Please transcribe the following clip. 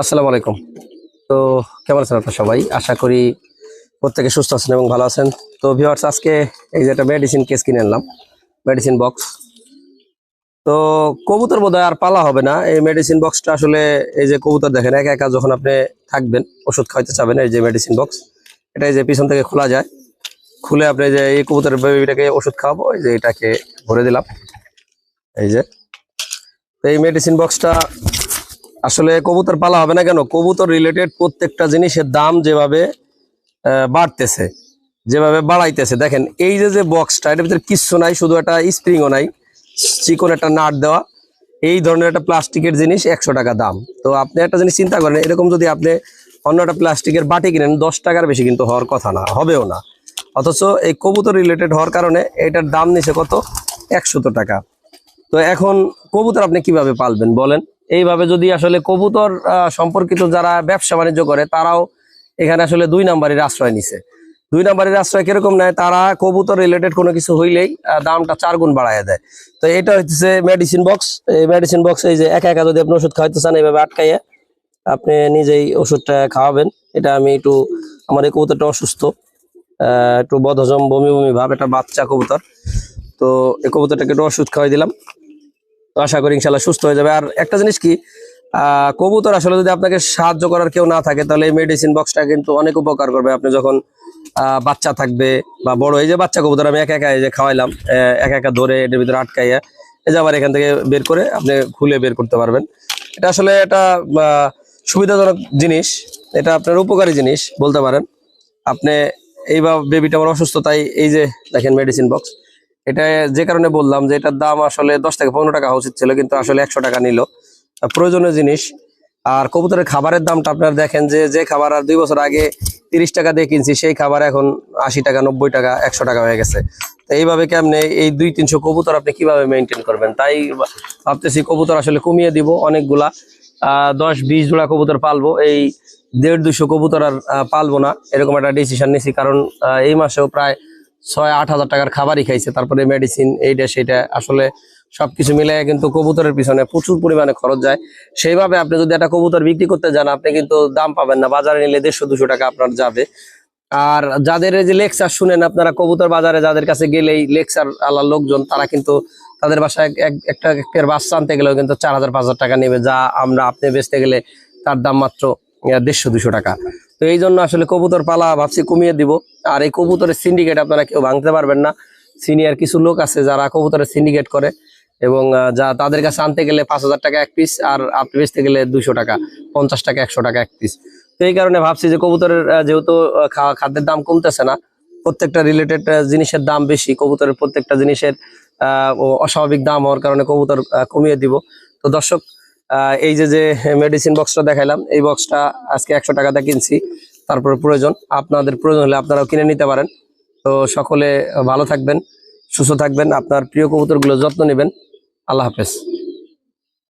আসসালামু আলাইকুম। তো কেমন আছেন আপনার সবাই? আশা করি প্রত্যেকে সুস্থ আছেন এবং ভালো আছেন। তো ভিওয়ার্স আজকে এই যে একটা মেডিসিন কেস কিনে আনলাম। মেডিসিন বক্স তো কবুতর বোধহয় আর পালা হবে না। এই মেডিসিন বক্সটা আসলে এই যে কবুতর দেখেন, একা একা যখন আপনি থাকবেন, ওষুধ খাইতে চাবেন, এই যে মেডিসিন বক্স এটা এই যে পিছন থেকে খোলা যায়। খুলে আপনি যে এই কবুতরের বেবিটাকে ওষুধ খাওয়াবো, এই যে এটাকে ভরে দিলাম। এই যে। এই মেডিসিন বক্সটা আসলে কবুতর পালা হবে না কেন? কবুতর রিলেটেড প্রত্যেকটা জিনিসের দাম যেভাবে বাড়তেছে, যেভাবে বাড়াইতেছে। দেখেন, এই যে যে বক্সটা এটার ভিতরে কিচ্ছু নাই, শুধু একটা স্প্রিংও নাই, চিকন একটা নাট দেওয়া। এই ধরনের একটা প্লাস্টিকের জিনিস একশো টাকা দাম। তো আপনি একটা জিনিস চিন্তা করেন, এরকম যদি আপনি অন্য একটা প্লাস্টিকের বাটি কিনেন, দশ টাকার বেশি কিন্তু হওয়ার কথা না, হবেও না। অথচ এই কবুতর রিলেটেড হওয়ার কারণে এটার দাম নিছে কত? একশত টাকা। তো এখন কবুতর আপনি কীভাবে পালবেন, বলেন? এইভাবে যদি আসলে কবুতর সম্পর্কিত যারা ব্যবসা বাণিজ্য করে, তারাও এখানে আসলে দুই নাম্বারের আশ্রয় নিছে। দুই নাম্বারের আশ্রয় কীরকম নেয়? তারা কবুতর রিলেটেড কোনো কিছু হইলেই দামটা চার গুণ বাড়ায় দেয়। তো এটা হচ্ছে মেডিসিন বক্স এই মেডিসিন বক্স এই যে একা একা যদি আপনি ওষুধ খাওয়াইতে চান এইভাবে আটকাইয়া আপনি নিজেই ওষুধটা খাওয়াবেন। এটা আমি একটু, আমার এই কবুতরটা অসুস্থ। একটু বদহজম, বমি বমি ভাব, এটা বাচ্চা কবুতর। তো এই কবুতরটাকে একটু ওষুধ খাওয়াই দিলাম। আশা করি ইনশাল্লাহ সুস্থ হয়ে যাবে। আর একটা জিনিস কি কবুতর আসলে যদি আপনাকে সাহায্য করার কেউ না থাকে, তাহলে এই মেডিসিন বক্সটা কিন্তু অনেক উপকার করবে। আপনি যখন বাচ্চা থাকবে বা বড়, এই যে বাচ্চা কবুতর আমি একা একা এই যে খাওয়াইলাম একা একা ধরে এটার ভিতরে আটকাইয়া, এই যে আবার এখান থেকে বের করে আপনি খুলে বের করতে পারবেন। এটা আসলে এটা সুবিধাজনক জিনিস। এটা আপনার উপকারী জিনিস বলতে পারেন। আপনি এইবার বেবিটা আমার অসুস্থ, তাই এই যে দেখেন মেডিসিন বক্স এটা যে কারণে বললাম যে এটার দাম আসলে দশ থেকে পনেরো টাকা উচিত ছিল, কিন্তু আসলে একশো টাকা নিল। প্রয়োজনীয় জিনিস। আর কবুতরের খাবারের দামটা আপনারা দেখেন যে যে খাবার আর দুই বছর আগে তিরিশ টাকা দিয়ে কিনছি, সেই খাবার এখন আশি টাকা, নব্বই টাকা, একশো টাকা হয়ে গেছে। তো এইভাবে কেমনে এই দুই তিনশো কবুতর আপনি কীভাবে মেনটেন করবেন? তাই ভাবতেছি কবুতর আসলে কমিয়ে দিব অনেকগুলা। দশ, বিশ জোড়া কবুতর পালবো। এই দেড় দুশো কবুতর আর পালবো না। এরকম একটা ডিসিশন নিছি, কারণ এই মাসেও প্রায় ছয়, আট হাজার টাকার খাবারই খাইছে, তারপরে মেডিসিন এইটা সেটা আসলে সবকিছু মিলে কিন্তু কবুতরের পিছনে প্রচুর পরিমাণে খরচ যায়। সেইভাবে আপনি যদি একটা কবুতর বিক্রি করতে যান, আপনি কিন্তু দাম পাবেন না, বাজারে নিলে দেড়শো, দুশো টাকা আপনার যাবে। আর যাদের যে লেকচার শুনেন আপনারা, কবুতর বাজারে যাদের কাছে গেলেই লেকচার আল্লাহ লোকজন, তারা কিন্তু তাদের বাসায় এক- এক- একটা একটা বাচ্চা আনতে গেলেও কিন্তু চার হাজার, পাঁচ টাকা নেবে। যা আমরা আপনি বেচতে গেলে তার দাম মাত্র দেড়শো, দুশো টাকা। তো এই জন্য আসলে কবুতর পালা ভাবছি কমিয়ে দিব। আর এই কবুতরের সিন্ডিকেট আপনারা কেউ ভাঙতে পারবেন না। সিনিয়র কিছু লোক আছে যারা কবুতরের সিন্ডিকেট করে এবং যা তাদের কাছে আনতে গেলে পাঁচ হাজার টাকা এক পিস আর আপনি বেচতে গেলে দুশো টাকা, পঞ্চাশ টাকা, একশো টাকা এক পিস তো এই কারণে ভাবছি যে কবুতরের যেহেতু খাদ্যের দাম কমতেছে না, প্রত্যেকটা রিলেটেড জিনিসের দাম বেশি, কবুতরের প্রত্যেকটা জিনিসের অস্বাভাবিক দাম হওয়ার কারণে কবুতর কমিয়ে দিব। তো দর্শক এই যে যে মেডিসিন বক্সটা দেখাইলাম, এই বক্সটা আজকে একশো টাকাতে কিনছি। তারপর প্রয়োজন, আপনাদের প্রয়োজন হলে আপনারাও কিনে নিতে পারেন। তো সকলে ভালো থাকবেন, সুস্থ থাকবেন। আপনার প্রিয় কবুতরগুলো যত্ন নেবেন। আল্লাহ হাফেজ।